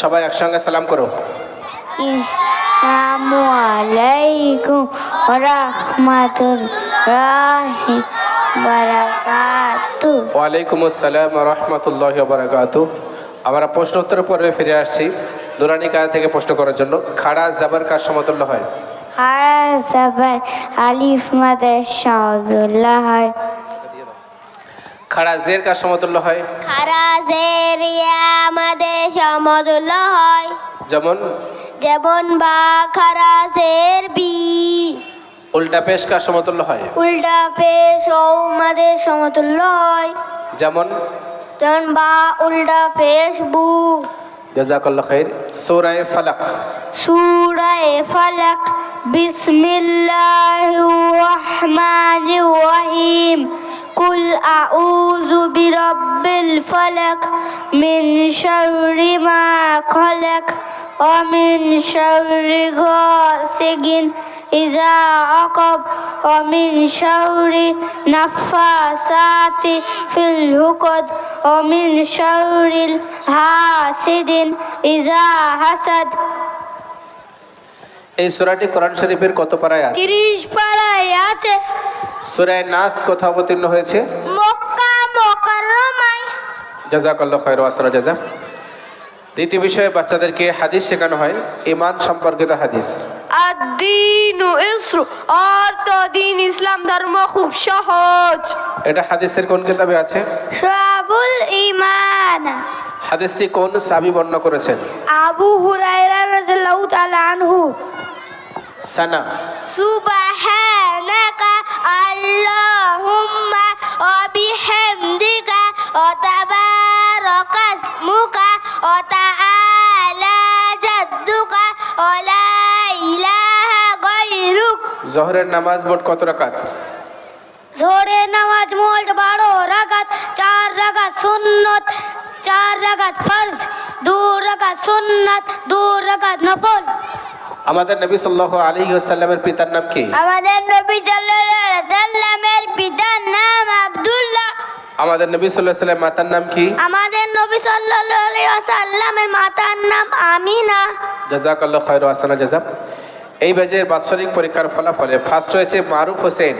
সবাই একসঙ্গে সালাম করো। আলাইকুম রাহমাতুল্লাহি বারাকাতু ওয়ালাইকুম আসসালাম রহমতুল্লাহ বারাকাত আমরা প্রশ্ন উত্তর পর্বে ফিরে আসছি নুরানি কায়া থেকে প্রশ্ন করার জন্য। খাড়া জাবার কার সমতুল্য হয়? হারা জাবার আলিফ মাদের শাহজুল্লাহ হয়। খাড়া জের কার সমতুল্য হয়? খারাজের আমাদের সমতুল্য হয়। যেমন? যেমন বা খারাজের বি। উল্টা পেশ কার সমতুল্য হয়? উল্টা পেশ ও মাদের সমতুল্য হয়। যেমন? যেমন বা উল্টা পেশ বু। জাজাকাল্লাহ খাইর। সৌরায় ফালাক। সুরায় ফালাক। বিসমিল্লাহির রহমানির রহিম। কুল আউযু বিরাব্বিল ফালাক মিন শাররি মা খলাক ওয়া মিন শাররি গাসিকিন ইযা আকাব ওয়া মিন শাররি নাফাসাতি ফিল হুকদ ওয়া মিন শাররিল হাসিদিন ইযা হাসাদ এই সূরাটি কোরআন শরীফের কত পারায় আছে? তিরিশ পাড়ায় আছে সূরায় নাস কোথাও অবতীর্ণ হয়েছে? আসরা জাজা। দ্বিতীয় বিষয়ে বাচ্চাদেরকে হাদিস শেখানো হয় ইমান সম্পর্কিত হাদিস। অর্থ দিন ইসলাম ধর্ম খুব সহজ। এটা হাদিসের কোন কিতাবে আছে? সাবুল ইমান হাদিসটি কোন সাবি বর্ণনা করেছেন? আবু হুরায়রা রাদিয়াল্লাহু তাআলা আনহু। সানা। সুবহানাকা ওয়া তাআলা জাদ্দুকা ওয়া লা ইলাহা গায়রুক জহরের নামাজ মোট কত রাকাত? জোরে নামাজ মোট বারো রাগাত চার রাগাত সুন্নত চার রাগাত ফরজ দু রাগাত সুন্নত দু রাগাত নফল। আমাদের নবী সাল্লাহ আলী সাল্লামের পিতার নাম কি? আমাদের নবী সাল্লাল্লাহু আলাইহি আমাদের নবী সাল্লাহ সাল্লাম মাতার নাম কি? আমাদের নবী সাল্লাল্লাহু আলাইহি সাল্লামের মাতার নাম আমিনা। জাজাকাল্লাহ খৈর আসানা জাজা এই ব্যাচের বাৎসরিক পরীক্ষার ফলাফলে ফার্স্ট হয়েছে মারুফ হোসেন।